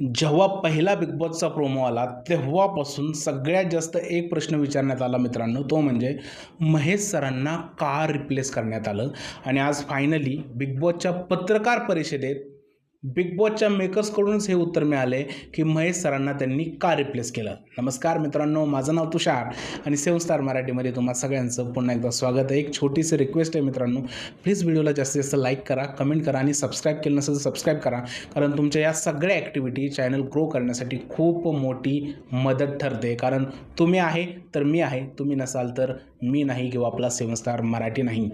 जेव्हा पहिला big बॉसचा promo आला तेव्हापासून सगळ्यात जास्त एक प्रश्न विचारण्यात आला मित्रांनो तो म्हणजे महेश सरांना का रिप्लेस करण्यात आलं? आणि आज फायनली बिग बॉसच्या पत्रकार परिषदेत बिग बॉसच्या मेकर्सकडूनच हे उत्तर मिळाले की महेश सरांना त्यांनी का रिप्लेस केलं? नमस्कार मित्रांनो माझं नाव तुषार आणि सेवन स्टार मराठीमध्ये तुम्हा सगळ्यांचं पुन्हा एकदा स्वागत आहे. एक छोटीशी रिक्वेस्ट आहे मित्रांनो. प्लीज व्हिडिओला जास्तीत जास्त लाईक करा कमेंट करा आणि सबस्क्राईब केलं नसेल तर सबस्क्राईब करा. कारण तुमच्या या सगळ्या ॲक्टिव्हिटी चॅनल ग्रो करण्यासाठी खूप मोठी मदत ठरते. कारण तुम्ही आहे तर मी आहे. तुम्ही नसाल तर मी नाही किंवा आपला सेवन स्टार मराठी नाही.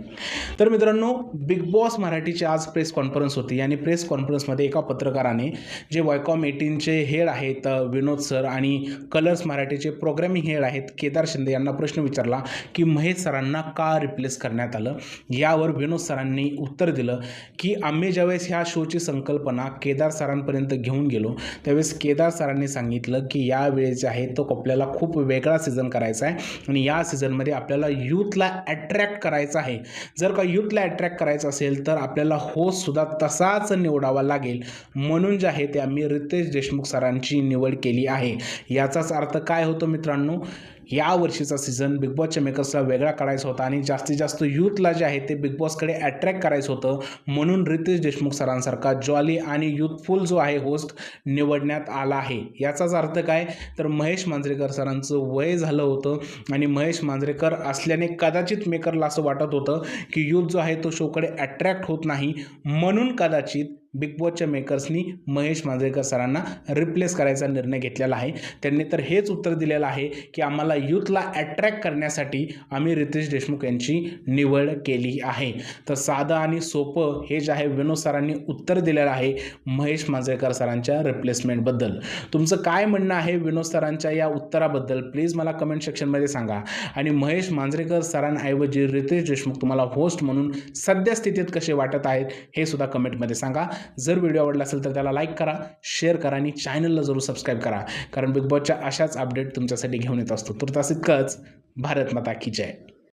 तर मित्रांनो बिग बॉस मराठीची आज प्रेस कॉन्फरन्स होती आणि प्रेस कॉन्फरन्समध्ये एका पत्रकाराने जे वायकॉम एटीनचे हेड आहेत विनोद सर आणि कलर्स मराठीचे प्रोग्रॅमिंग हेड आहेत केदार शिंदे यांना प्रश्न विचारला की महेश सरांना का रिप्लेस करण्यात आलं? यावर विनोद सरांनी उत्तर दिलं की आम्ही ज्यावेळेस ह्या शोची संकल्पना केदार सरांपर्यंत घेऊन गेलो त्यावेळेस केदार सरांनी सांगितलं की यावेळेस जे आहे तो आपल्याला खूप वेगळा सीझन करायचा आहे आणि या सीझनमध्ये आपल्याला यूथला अट्रॅक्ट करायचं आहे. जर का यूथला अट्रॅक्ट करायचं असेल तर आपल्याला होस्टसुद्धा तसाच निवडावा लागेल. म्हणून जे आहे ते आम्ही रितेश देशमुख सरांची निवड केली आहे. याचाच अर्थ काय होतो मित्रांनो? या वर्षीचा सीझन बिग बॉसच्या मेकर्सला वेगळा काढायचा होता आणि जास्तीत जास्त यूथला जे आहे ते बिग बॉसकडे अट्रॅक्ट करायचं होतं. म्हणून रितेश देशमुख सरांसारखा जॉली आणि युथफुल जो आहे होस्ट निवडण्यात आला आहे. याचाच अर्थ काय? तर महेश मांजरेकर सरांचं वय झालं होतं आणि महेश मांजरेकर असल्याने कदाचित मेकरला असं वाटत होतं की यूथ जो आहे तो शोकडे अट्रॅक्ट होत नाही. म्हणून कदाचित बिग बॉसच्या मेकर्सनी महेश मांजरेकर सरांना रिप्लेस करायचा निर्णय घेतलेला आहे. त्यांनी तर हेच उत्तर दिलेलं आहे की आम्हाला यूथला अट्रॅक्ट करण्यासाठी आम्ही रितेश देशमुख यांची निवड केली आहे. तर साधं आणि सोपं हे जे आहे विनोद सरांनी उत्तर दिलेलं आहे महेश मांजरेकर सरांच्या रिप्लेसमेंटबद्दल तुमचं काय म्हणणं आहे विनोद सरांच्या या उत्तराबद्दल? प्लीज मला कमेंट सेक्शनमध्ये सांगा. आणि महेश मांजरेकर सरांऐवजी रितेश देशमुख तुम्हाला होस्ट म्हणून सध्या स्थितीत कसे वाटत आहेत हे सुद्धा कमेंटमध्ये सांगा. जर व्हिडिओ आवडला असेल तर त्याला लाईक करा शेअर करा आणि चॅनलला जरूर सबस्क्राईब करा. कारण बिग बॉसच्या अशाच अपडेट तुमच्यासाठी घेऊन येत असतो. तुर्तास इतकंच. भारत माता की जय.